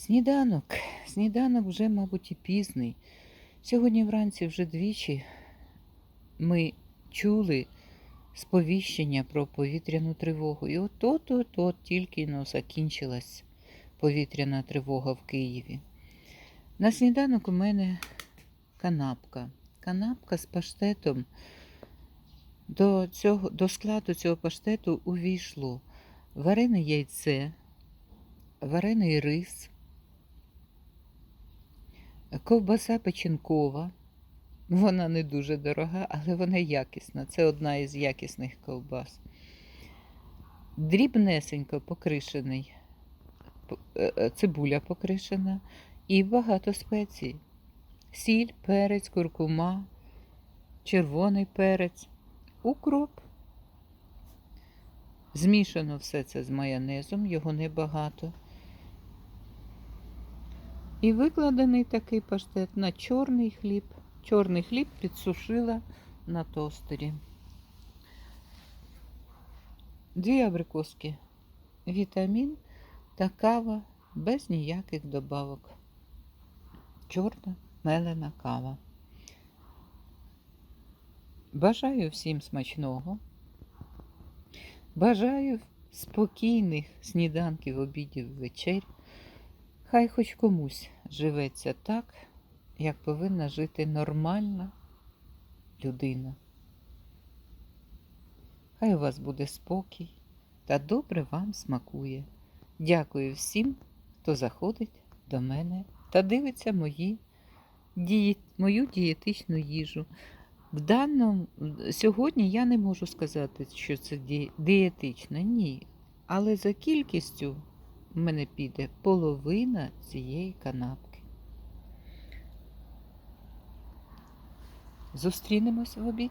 Сніданок. Сніданок вже, мабуть, і пізний. Сьогодні вранці вже двічі ми чули сповіщення про повітряну тривогу. І от от от тільки но закінчилась повітряна тривога в Києві. На сніданок у мене канапка. Канапка з паштетом. До, цього, до складу цього паштету увійшло варене яйце, варений рис, ковбаса печінкова. Вона не дуже дорога, але вона якісна. Це одна із якісних ковбас. Дрібнесенько покришений, е, е, цибуля покришена і багато спецій. Сіль, перець, куркума, червоний перець, укроп. Змішано все це з майонезом, його небагато. І викладений такий паштет на чорний хліб. Чорний хліб підсушила на тостері. Дві абрикоски. Вітамін та кава без ніяких добавок. Чорна мелена кава. Бажаю всім смачного. Бажаю спокійних сніданків, обідів, вечер. Хай хоч комусь живеться так, як повинна жити нормальна людина. Хай у вас буде спокій та добре вам смакує. Дякую всім, хто заходить до мене та дивиться мої, діє- мою дієтичну їжу. В даному сьогодні я не можу сказати, що це ді- дієтично, ні. Але за кількістю в мене піде половина цієї канапки. Зустрінемось в обід.